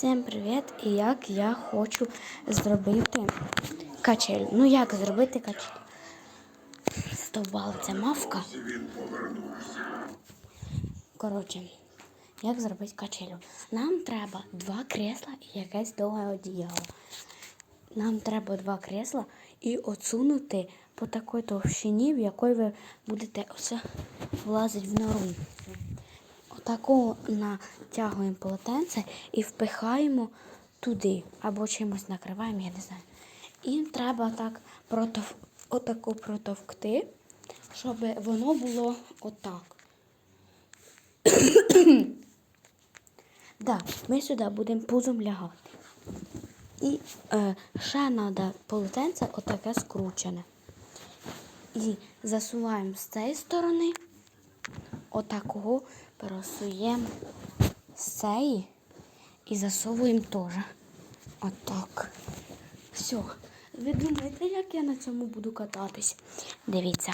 Всім привіт! І як я хочу зробити качель. Ну як зробити качель? Стовбала ця мавка. Коротше, як зробити качелю? Нам треба два кресла і якесь довге одіяло. Нам треба два кресла і отсунути по такій товщині, в якої ви будете оце влазити в нору. Отако натягуємо полотенце і впихаємо туди. Або чимось накриваємо, я не знаю. І треба так протов... отако протовкти, щоб воно було отак. да, ми сюди будемо пузом лягати. І е, ще треба полотенце отаке скручене. І засуваємо з цієї сторони, отакого просуємо цієї і засовуємо теж. Отак. Все. Ви думаєте, як я на цьому буду кататись? Дивіться.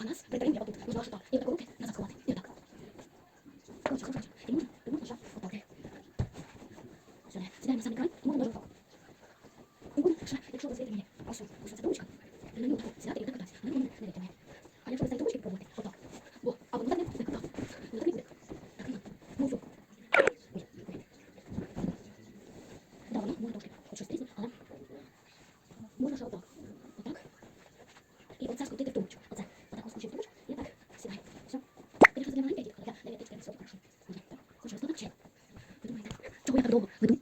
А нас притримує отут. Аж так. І отак руки назад сховати. І отак. Коротше, коротше. І можна, і можна ще отак. Все, сідаємо на самий край, і можна даже отак. І можна ще, якщо ви звідти мені, ось, ось ця трубочка, і на нього таку сідати і так кататися. На нього не мене. А якщо ви цієї трубочки пробуєте, отак. Бо, або не так не так. Не так не. Так, ну, все. Да, вона може трошки, хоч щось трісне, але можна ще отак. Отак. І оце скрутити в трубочку. Оце. Отак ось скручив трубочку. І так сідай. Все. Ти для маленьких діток, я 9 4 40 хорошо. Так. Хоч раз так чи? Ви думаєте, чого я так довго веду?